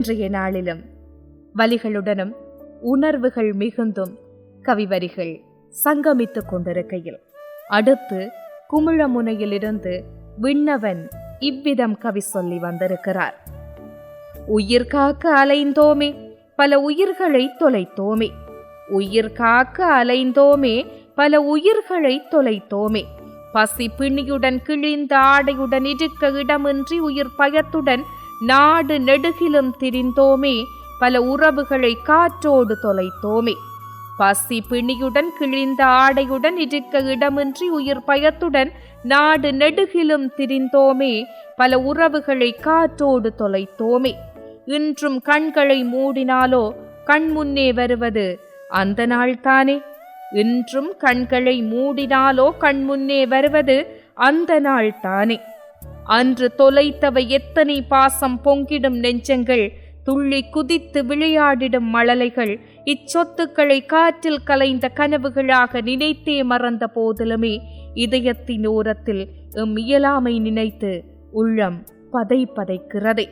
இன்றைய நாளிலும் வலிகளுடனும் உணர்வுகள் மிகுந்தும் கவிவரிகள் சங்கமித்துக் கொண்டிருக்கையில். அடுத்து குமிழமுனையிலிருந்து விண்ணவன் இவ்விதம் கவி சொல்லி வந்திருக்கிறார். உயிர் காக்க அலைந்தோமே பல உயிர்களை தொலைத்தோமே. உயிர் காக்க அலைந்தோமே பல உயிர்களை தொலைத்தோமே. பசி பிணியுடன் கிழிந்த ஆடையுடன் இருக்க இடமின்றி உயிர் பயத்துடன் நாடு நெடுகிலும் திரிந்தோமே பல உறவுகளை காற்றோடு தொலைத்தோமே. பசி பிணியுடன் கிழிந்த ஆடையுடன் இருக்க இடமின்றி உயிர் பயத்துடன் நாடு நெடுகிலும் திரிந்தோமே பல உறவுகளை காற்றோடு தொலைத்தோமே. இன்றும் கண்களை மூடினாலோ கண் முன்னே வருவது அந்த நாள்தானே? இன்றும் கண்களை மூடினாலோ கண் முன்னே வருவது அந்த நாள்தானே? அன்று தொலைத்தவை எத்தனை பாசம் பொங்கிடும் நெஞ்சங்கள் துள்ளி குதித்து விளையாடிடும் மழலைகள் இச்சொத்துக்களை காற்றில் கலைந்த கனவுகளாக நினைத்தே மறந்த போதிலுமே இதயத்தின் ஓரத்தில் எம் இயலாமை நினைத்து உள்ளம் பதை பதைக்கிறதே.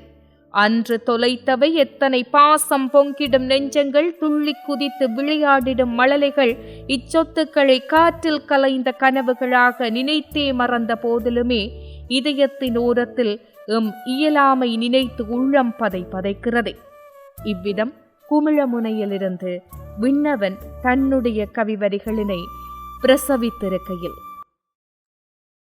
அன்று தொலைத்தவை எத்தனை பாசம் பொங்கிடும் நெஞ்சங்கள் துள்ளி குதித்து விளையாடிடும் மழலைகள் இச்சொத்துக்களை காற்றில் கலைந்த கனவுகளாக நினைத்தே மறந்த போதிலுமே இதயத்தின் ஓரத்தில் எம் இயலாமை நினைத்து உள்ளம் பதை பதைக்கிறதே. இவ்விதம் குமிழமுனையிலிருந்து விண்ணவன் தன்னுடைய கவிவரிகளினை பிரசவித்திருக்கையில்